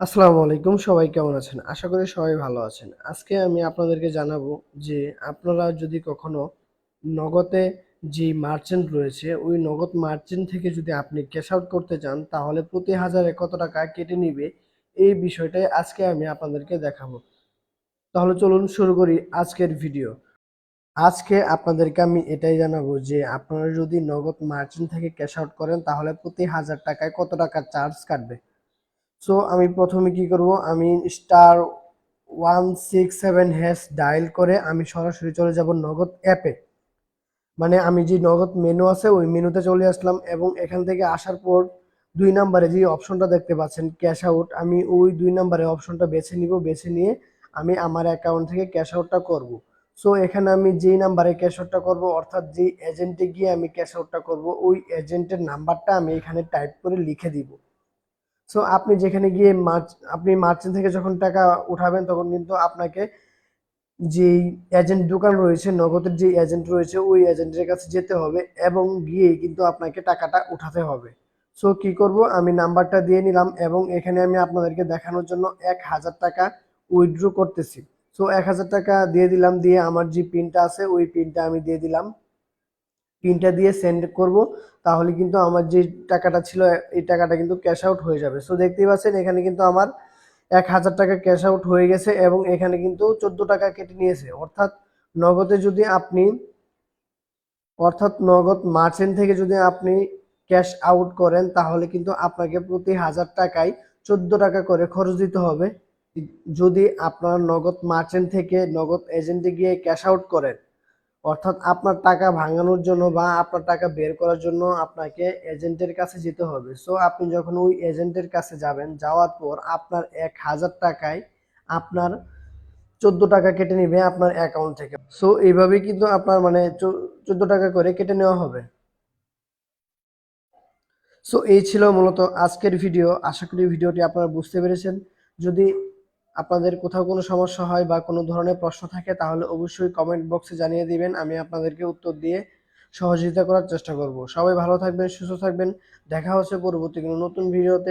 আসসালামু আলাইকুম, সবাই কেমন আছেন? আশা করি সবাই ভালো আছেন। আজকে আমি আপনাদেরকে জানাব যে আপনারা যদি কখনো নগদে যে মার্চেন্ট রয়েছে, ওই নগদ মার্চেন্ট থেকে যদি আপনি ক্যাশ আউট করতে চান, তাহলে প্রতি হাজারে কত টাকা কেটে নিবে? এই বিষয়টাই আজকে আমি আপনাদেরকে দেখাবো। তাহলে চলুন শুরু করি আজকের ভিডিও। আজকে আপনাদেরকে আমি এটাই জানাব যে আপনারা যদি নগদ মার্চেন্ট থেকে ক্যাশ আউট করেন, তাহলে প্রতি হাজার টাকায় কত টাকা চার্জ কাটবে? সো আমি প্রথমে কি করব? আমি star one six seven hash dial করে আমি সরাসরি চলে যাব নগদ অ্যাপে মানে আমি যে নগদ মেনু আছে, ওই মেনুতে চলে আসলাম এবং এখান থেকে আসার পর দুই নম্বরে যে অপশনটা দেখতে পাচ্ছেন ক্যাশ আউট আমি ওই দুই নম্বরে অপশনটা বেছে নিব, বেছে নিয়ে আমি আমার অ্যাকাউন্ট থেকে ক্যাশ আউটটা করব। সো এখানে আমি যেই নাম্বারে ক্যাশ আউটটা করব, অর্থাৎ যেই এজেন্টে গিয়ে আমি ক্যাশ আউটটা করব, ওই এজেন্টের নাম্বারটা আমি এখানে টাইপ করে লিখে দিব। সো আপনি যেখানে গিয়ে মার্চ আপনি মার্চেন্ট থেকে যখন টাকা উঠাবেন, তখন কিন্তু আপনাকে যেই এজেন্ট দোকান রয়েছে, নগদের যে এজেন্ট রয়েছে, ওই এজেন্টের কাছে যেতে হবে এবং গিয়ে কিন্তু আপনাকে টাকাটা উঠাতে হবে। সো কি করব? আমি নাম্বারটা দিয়ে নিলাম এবং এখানে আমি আপনাদেরকে দেখানোর জন্য এক হাজার টাকা উইথড্র করতেছি। সো এক হাজার টাকা দিয়ে দিলাম, দিয়ে আমার যে পিনটা আছে, ওই পিনটা আমি দিয়ে দিলাম। পিনটা দিয়ে সেন্ড করব, তাহলে কিন্তু আমার যে টাকাটা ছিল, এই টাকাটা কিন্তু ক্যাশ আউট হয়ে যাবে। সো দেখতেই পাচ্ছেন, এখানে কিন্তু আমার এক হাজার টাকা ক্যাশ আউট হয়ে গেছে এবং এখানে কিন্তু চোদ্দ টাকা কেটে নিয়েছে। অর্থাৎ নগদে যদি আপনি, অর্থাৎ নগদ মার্চেন্ট থেকে যদি আপনি ক্যাশ আউট করেন, তাহলে কিন্তু আপনাকে প্রতি হাজার টাকায় চোদ্দ টাকা করে খরচ দিতে হবে। যদি আপনার নগদ মার্চেন্ট থেকে নগদ এজেন্টে গিয়ে ক্যাশ আউট করেন অর্থাৎ আপনার টাকা ভাঙানোর জন্য বা আপনার টাকা বের করার জন্য আপনাকে এজেন্টের কাছে যেতে হবে। সো আপনি যখন ওই এজেন্টের কাছে যাবেন, যাওয়ার পর আপনার এক হাজার টাকায় আপনার চোদ্দ টাকা কেটে নেবে আপনার অ্যাকাউন্ট থেকে। সো এইভাবে কিন্তু আপনার মানে চোদ্দ টাকা করে কেটে নেওয়া হবে। সো এই ছিল মূলত আজকের ভিডিও। আশা করি ভিডিওটি আপনারা বুঝতে পেরেছেন। যদি আপনাদের কোথাও কোনো সমস্যা হয় বা কোনো ধরনের প্রশ্ন থাকে, তাহলে অবশ্যই কমেন্ট বক্সে জানিয়ে দিবেন। আমি আপনাদেরকে উত্তর দিয়ে সহযোগিতা করার চেষ্টা করব। সবাই ভালো থাকবেন, সুস্থ থাকবেন। দেখা হচ্ছে পরবর্তী কোনো নতুন ভিডিওতে